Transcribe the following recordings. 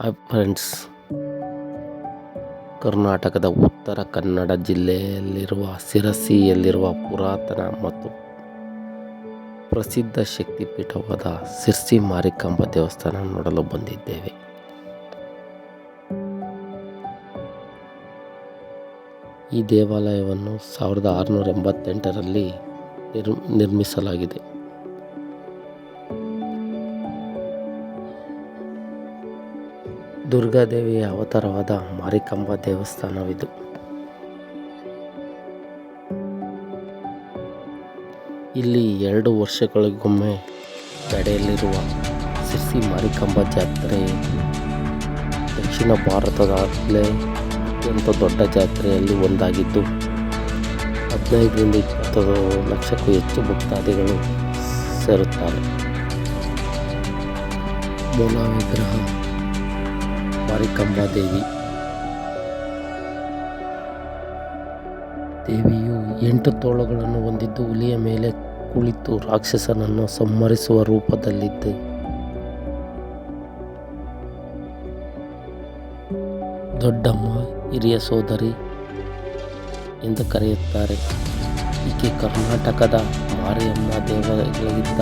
Hi friends. ಕರ್ನಾಟಕದ ಉತ್ತರ ಕನ್ನಡ ಜಿಲ್ಲೆಯಲ್ಲಿರುವ ಸಿರಸಿಯಲ್ಲಿರುವ ಪುರಾತನ ಮತ್ತು ಪ್ರಸಿದ್ಧ ಶಕ್ತಿಪೀಠವಾದ ಸಿರ್ಸಿ ಮಾರಿಕಾಂಬ ದೇವಸ್ಥಾನ ನೋಡಲು ಬಂದಿದ್ದೇವೆ. ಈ ದೇವಾಲಯವನ್ನು ಸಾವಿರದ ಆರುನೂರ ಎಂಬತ್ತೆಂಟರಲ್ಲಿ ನಿರ್ ನಿರ್ಮಿಸಲಾಗಿದೆ. ದುರ್ಗಾದೇವಿಯ ಅವತಾರವಾದ ಮಾರಿಕಾಂಬಾ ದೇವಸ್ಥಾನವಿದು. ಇಲ್ಲಿ ಎರಡು ವರ್ಷಗಳಿಗೊಮ್ಮೆ ನಡೆಯಲಿರುವ ಸಿರ್ಸಿ ಮಾರಿಕಾಂಬಾ ಜಾತ್ರೆ ದಕ್ಷಿಣ ಭಾರತದಲ್ಲೇ ಅತ್ಯಂತ ದೊಡ್ಡ ಜಾತ್ರೆಯಲ್ಲಿ ಒಂದಾಗಿದ್ದು ಹದಿನೈದರಿಂದ ಇಪ್ಪತ್ತು ಲಕ್ಷಕ್ಕೂ ಹೆಚ್ಚು ಭಕ್ತಾದಿಗಳು ಸೇರುತ್ತಾರೆ. ಮೂಲ ವಿಗ್ರಹ ಮಾರಿಕಾಂಬಾ ದೇವಿ. ದೇವಿಯು ಎಂಟು ತೋಳುಗಳನ್ನು ಹೊಂದಿದ್ದು ಹುಲಿಯ ಮೇಲೆ ಕುಳಿತು ರಾಕ್ಷಸನನ್ನು ಸಂಹರಿಸುವ ರೂಪದಲ್ಲಿದ್ದೆ ದೊಡ್ಡಮ್ಮ, ಹಿರಿಯ ಸೋದರಿ ಎಂದು ಕರೆಯುತ್ತಾರೆ. ಈಕೆ ಕರ್ನಾಟಕದ ಮಾರಿಯಮ್ಮ ದೇವಗಳಿಗಿಂತ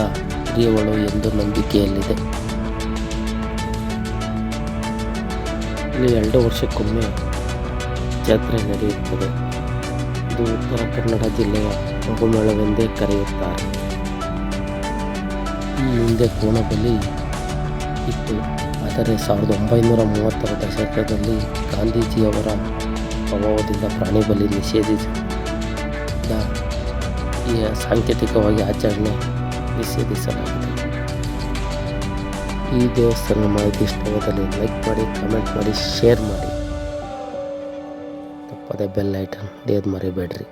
ಹಿರಿಯವಳು ಎಂದು ನಂಬಿಕೆಯಲ್ಲಿದೆ. ಇಲ್ಲಿ ಎರಡು ವರ್ಷಕ್ಕೊಮ್ಮೆ ಜಾತ್ರೆ ನಡೆಯುತ್ತದೆ. ಇದು ಉತ್ತರ ಕನ್ನಡ ಜಿಲ್ಲೆಯ ಮಗುಮೇಳವೆಂದೇ ಕರೆಯುತ್ತಾರೆ. ಈ ಹಿಂದೆ ಕೋಣದಲ್ಲಿ ಇತ್ತು. ಆದರೆ ಸಾವಿರದ ಒಂಬೈನೂರ ಮೂವತ್ತರ ದಶಕದಲ್ಲಿ ಗಾಂಧೀಜಿಯವರ ಪ್ರಭಾವದಿಂದ ಪ್ರಾಣಿ ಬಲಿ ನಿಷೇಧಿಸಿದ ಈ ಸಾಂಕೇತಿಕವಾಗಿ ಆಚರಣೆ ನಿಷೇಧಿಸಲಾಗಿದೆ. ಈ ದೇವಸ್ಥಾನ ಮಾಹಿತಿ ಇಷ್ಟವಾದಲ್ಲಿ ಲೈಕ್ ಮಾಡಿ ಕಮೆಂಟ್ ಮಾಡಿ ಶೇರ್ ಮಾಡಿ. ತಪ್ಪದೆ ಬೆಲ್ ಐಟಮ್ ದೇದ್ ಮರಿಬೇಡ್ರಿ.